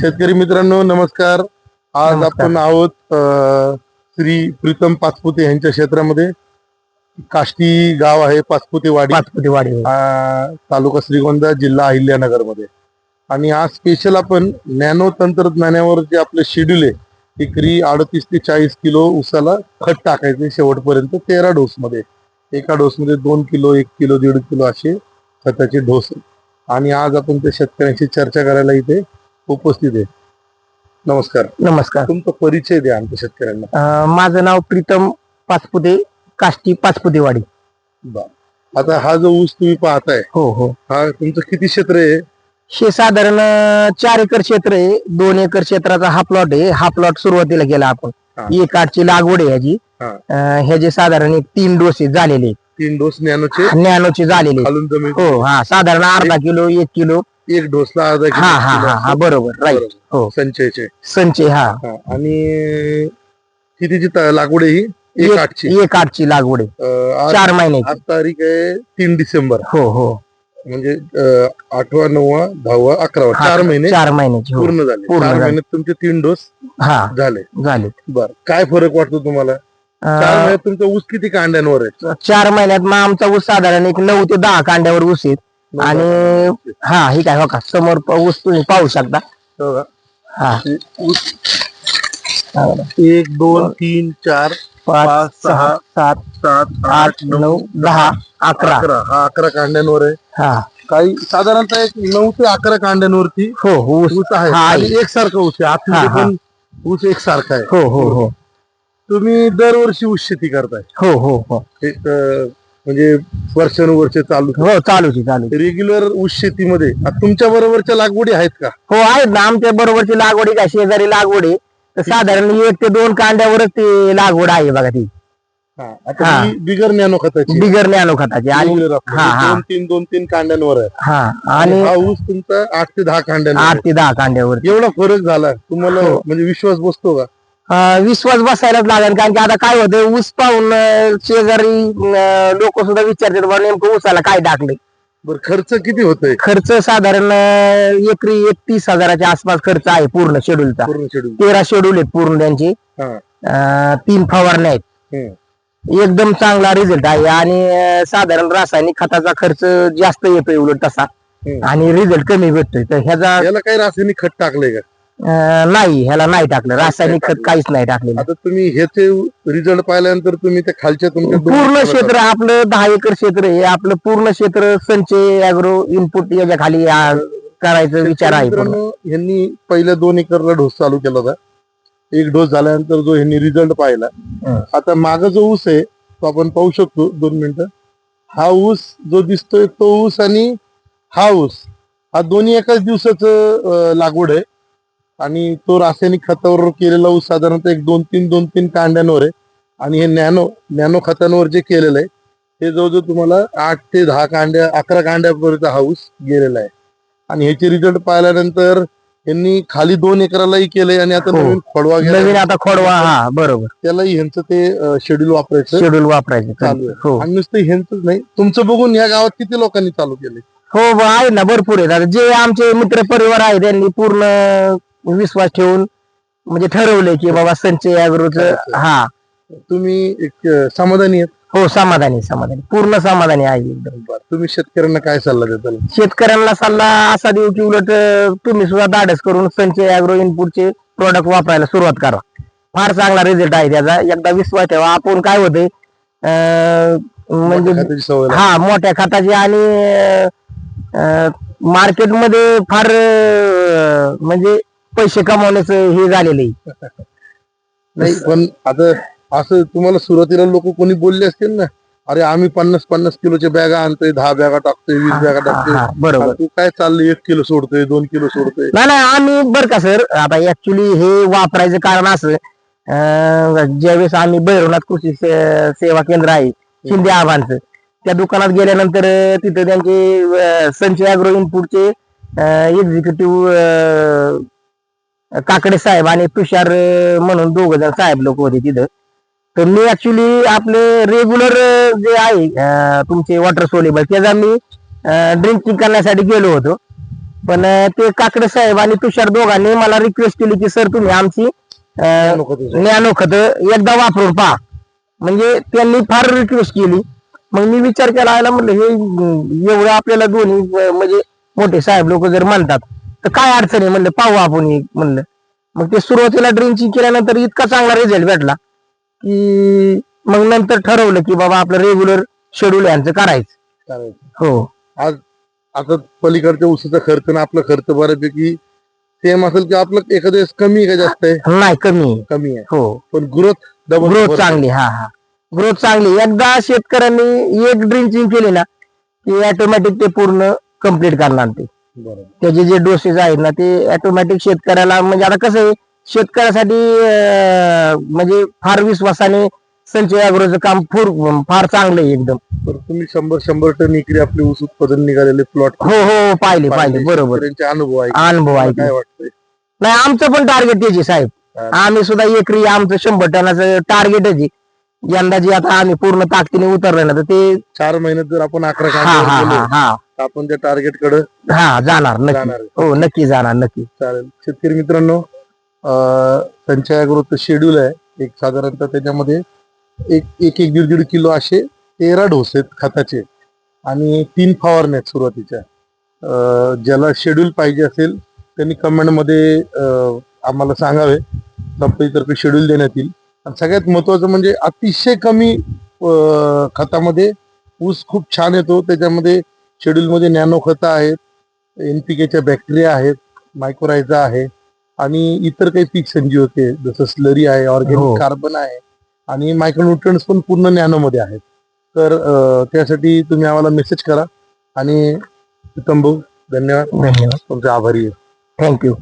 शेतकरी मित्रांनो नमस्कार आज. आपण आहोत श्री प्रीतम पाचपुते यांच्या क्षेत्रामध्ये काष्टी गाव आहे पाचपुते वाडी पाचपुती वाडी होय. अ, तालुका श्रीगोंदा जिल्हा अहिल्यानगरमध्ये आणि आज स्पेशल आपण नॅनो तंत्रज्ञानावर जे आपलं शेड्यूल आहे एकरी अडतीस ते चाळीस किलो उसाला खत टाकायचे शेवटपर्यंत तेरा डोस मध्ये एका डोस मध्ये दोन किलो एक किलो दीड किलो असे खताचे डोस. आणि आज आपण त्या शेतकऱ्यांशी चर्चा करायला इथे उपस्थित आहे. नमस्कार. नमस्कार. तुमचा परिचय द्या आमच्या शेतकऱ्यांना. अं, माझं नाव प्रीतम पाचपुते काष्टी पाचपुते वाडी बरं. आता हा जो ऊस तुम्ही पाहताय हो हो. हा तुमचं किती क्षेत्र आहे? हे साधारण अं, चार एकर क्षेत्र आहे. दोन एकर क्षेत्राचा हा प्लॉट आहे. हा प्लॉट सुरुवातीला केला आपण. एक आठची लागवड आहे ह्याची. हा. अं, ह्याचे साधारण एक तीन डोस झालेले. तीन डोस नॅनोचे? नॅनोचे झालेले. खालून जमीन हो हा. साधारण अर्धा किलो एक किलो. एक डोसला अर्धा किलो हा हा किलो हा हा असतो. बरोबर. राईट. हो. संचयचे. संचय हा. हा. आणि कितीची त- लागवड आहे ही? एक आठची. एक आठची लागवड आहे. अं, आज चार महिन्याची. आज तारीख आहे तीन डिसेंबर. हो हो. म्हणजे अं, आठवा नववा दहावा अकरावा हा, चार महिने चार महिन्याची हो. पूर्ण झाले. पूर्ण चार झाले. महिन्यात तुमचे तीन डोस हा. झाले. झाले. बर. काय फरक वाटतो तुम्हाला? चार अं, महिन्यात तुमचा ऊस किती कांड्यांवर आहे? चार महिन्यात मग आमचा ऊस साधारण एक नऊ ते दहा कांड्यावर ऊस आहेत आणि हा हे काय हो का? समोर ऊस तुम्ही पाहू शकता. हो? हा. ऊस हा बघा. एक दोन तीन चार पाच सहा सात सात आठ नऊ दहा अकरा. अकरा. हा अकरा कांड्यांवर आहे. हा. काही साधारणतः एक नऊ ते अकरा कांड्यांवरती हो ऊस. ऊस आहे. हा, आणि एकसारखा ऊस आहे. आतमध्ये हा, हा. पण ऊस एकसारखा आहे. हो हो हो. तुम्ही दरवर्षी ऊस शेती करताय. हो हो हो. एक म्हणजे वर्षानुवर्ष चालू हो चालूच आहे चालू आहे. रेग्युलर ऊस शेतीमध्ये तुमच्या बरोबरच्या लागवडी आहेत का हो आहेत ना आमच्या बरोबरची लागवड का शेजारी लागवड आहे तर साधारण एक ते दोन कांड्यावरच ती लागवड आहे बघा ती आता हा. ही बिगर नॅनो खताची बिगर नॅनो खताची आणि Regular आपलं. हा, हा. दोन तीन दोन तीन कांड्यांवर आहे हा आणि हा ऊस तुमचा आठ ते दहा कांड्यांवर आठ आहे. ते दहा कांड्यावर एवढा फरक झाला तुम्हाला हो. म्हणजे विश्वास बसतो का विश्वास बसायलाच लागेल कारण की आता काय होतं ऊस पाहून शेजारी लोक सुद्धा विचारतात बा नेमकं ऊसाला काय टाकले बरं खर्च किती होतोय? खर्च साधारण एकरी एक तीस हजाराच्या आसपास खर्च आहे पूर्ण शेड्यूलचा. तेरा शेड्यूल आहेत पूर्ण त्यांचे. हा. तीन फवारण्या आहेत. एकदम चांगला रिझल्ट आहे आणि साधारण रासायनिक खताचा खर्च जास्त येतोय उलट तसा. आणि रिझल्ट कमी भेटतोय. तर ह्याचा काही रासायनिक खत टाकलंय का? नाही ह्याला नाही टाकलं. रासायनिक खत काहीच नाही टाकलेलं. आता तुम्ही ह्याचे रिझल्ट पाहिल्यानंतर तुम्ही त्या खालच्या तुमच्या पूर्ण क्षेत्र आपलं दहा एकर क्षेत्र आहे. आपलं पूर्ण क्षेत्र संचय अॅग्रो इनपुट याच्या खाली आ, करायचं विचार आहे पूर्ण. मित्रांनो, यांनी पहिल्या दोन एकरला डोस चालू केला होता. एक डोस झाल्यानंतर जो यांनी रिझल्ट पाहिला. हं. आता माग जो ऊस आहे तो आपण पाहू शकतो दोन मिनिटं. हा ऊस जो दिसतोय तो ऊस आणि हा ऊस. हा दोन्ही एकाच दिवसाचं लागवड आहे. आणि तो रासायनिक खतावर केलेला ऊस साधारणतः एक दोन तीन दोन तीन कांड्यांवर आहे. आणि हे नॅनो नॅनो खतांवर जे केलेलं आहे हे जवळजवळ तुम्हाला आठ ते दहा कांड्या अकरा कांड्यापर्यंत हा ऊस गेलेला आहे. आणि ह्याचे रिझल्ट पाहिल्यानंतर यांनी खाली दोन एकरालाही केलंय आणि आता हो. नवीन खोडवा नवीन गेला आता खोडवा हा बरोबर. त्यालाही ह्यांचं ते शेड्यूल वापरायचं शेड्यूल वापरायचं चालू आहे. हो. आणि नुसतं ह्यांचंच नाही तुमचं बघून या गावात किती लोकांनी चालू केले हो आहे ना भरपूर आता जे आमचे मित्र परिवार आहे त्यांनी पूर्ण विश्वास ठेवून म्हणजे ठरवलंय की बाबा संचय अॅग्रोच. हा. तुम्ही एक अं, समाधानी आहेत? हो समाधानी समाधानी. पूर्ण समाधानी आहे एकदम. बरं. तुम्ही शेतकऱ्यांना काय सल्ला देताल? शेतकऱ्यांना सल्ला असा देऊ की उलट अं, तुम्ही सुद्धा धाडस करून संचय अॅग्रो इनपुटचे प्रोडक्ट वापरायला सुरुवात करा. फार चांगला रिझल्ट आहे त्याचा. एकदा विश्वास ठेवा. आपण काय होते म्हणजे खात्याची सवय लागली. हा मोठ्या खताचे आणि मार्केटमध्ये फार अं, म्हणजे पैसे कमावण्याचं हे झालेलं आहे. नाही पण आता असं तुम्हाला सुरुवातीला लोक कोणी बोलले असतील ना अरे आम्ही पन्नास पन्नास किलोच्या बॅगा आणतोय दहा बॅगा टाकतोय वीस बॅगा हा, टाकतोय. बरोबर. तू काय चाललंय एक किलो सोडतोय दोन किलो सोडतोय? नाही नाही आम्ही बर का सर आता ऍक्च्युली हे वापरायचं कारण असं अं, ज्यावेळेस आम्ही भैरवनाथ कृषी से- सेवा केंद्र आहे शिंदे आव्हानचं त्या दुकानात गेल्यानंतर अं, तिथं त्यांचे अं, संचय अॅग्रो इनपुटचे एक्झिक्युटिव्ह काकडे साहेब आणि तुषार म्हणून दोघ जण साहेब लोक होते तिथं. तर मी ऍक्च्युली आपले रेग्युलर जे आहे तुमचे वॉटर सोलेबल त्याचा मी ड्रिंकिंग करण्यासाठी गेलो होतो. पण ते काकडे साहेब आणि तुषार दोघांनी मला रिक्वेस्ट केली की सर तुम्ही आमची अं, नको तुझं. नॅनो खत एकदा वापरून पहा. म्हणजे त्यांनी फार रिक्वेस्ट केली. मग मी विचार केला म्हणलं हे एवढं आपल्याला दोन्ही म्हणजे मोठे साहेब लोक जर म्हणतात तर काय अडचण आहे म्हणलं पाहू आपण हे म्हणलं. मग ते सुरुवातीला ड्रिंचिंग केल्यानंतर इतका चांगला रिझल्ट भेटला की मग नंतर ठरवलं की बाबा आपलं रेग्युलर शेड्यूल यांचं करायचं. चालेल. हो. आज आता पलीकडच्या ऊसाचा खर्च ना आपला खर्च बऱ्यापैकी सेम असेल की आपलं एखाद्या वेळेस कमी आहे का जास्त आहे? नाही कमी आहे. कमी आहे. हो. पण ग्रोथ ग्रोथ चांगली हा हा. ग्रोथ चांगली. एकदा शेतकऱ्यांनी एक ड्रिंचिंग केली ना की ऑटोमॅटिक ते पूर्ण कंप्लीट करणार ते. त्याचे जे डोसेस आहेत ना ते ऑटोमॅटिक शेतकऱ्याला म्हणजे आता कसं आहे शेतकऱ्यासाठी म्हणजे फार विश्वासाने संचय अग्रोचं काम फूर फार चांगलं आहे एकदम. तुम्ही शंभर शंभर टन इकडे आपले ऊस उत्पादन निघालेले प्लॉट हो हो पाहिले पाहिले. बरोबर. अनुभव आहे अनुभव आहे काय वाटतंय? नाही आमचं पण टार्गेट त्याचे साहेब. आम्ही सुद्धा एकरी आमचं शंभर टनाचं टार्गेटच आहे यंदा जे आता आम्ही पूर्ण ताकदीने उतरलोय ना तर ते चार महिन्यात जर आपण अकरा हा हा कांड्यावर हा गेलो हा. तर आपण त्या टार्गेटकडे हा जाणार नक्की. जाणार हो नक्की जाणार नक्की. चालेल. शेतकरी मित्रांनो अं, संचय अग्रोचं शेड्यूल आहे. एक साधारणतः त्याच्यामध्ये एक एक एक दीड दीड किलो असे तेरा डोस आहेत खताचे आणि तीन फवारण्या आहेत सुरुवातीच्या. अं, ज्याला शेड्यूल पाहिजे असेल त्यांनी कमेंटमध्ये आम्हाला सांगावे. कंपनीतर्फे शेड्यूल देण्यात येईल. आणि सगळ्यात महत्वाचं म्हणजे अतिशय कमी खतामध्ये ऊस खूप छान येतो. त्याच्यामध्ये शेड्यूलमध्ये नॅनो खतं आहेत एनपीकेच्या बॅक्टेरिया आहेत मायक्रोरायझा आहे आणि इतर काही पीक संजीवके जसं स्लरी आहे हो. ऑर्गॅनिक कार्बन आहे आणि मायक्रोन्युट्रन्स पण पूर्ण नॅनो मध्ये आहेत. तर त्यासाठी तुम्ही आम्हाला मेसेज करा आणि भाऊ धन्यवाद. धन्यवाद. तुमचे आभारी आहे. थँक्यू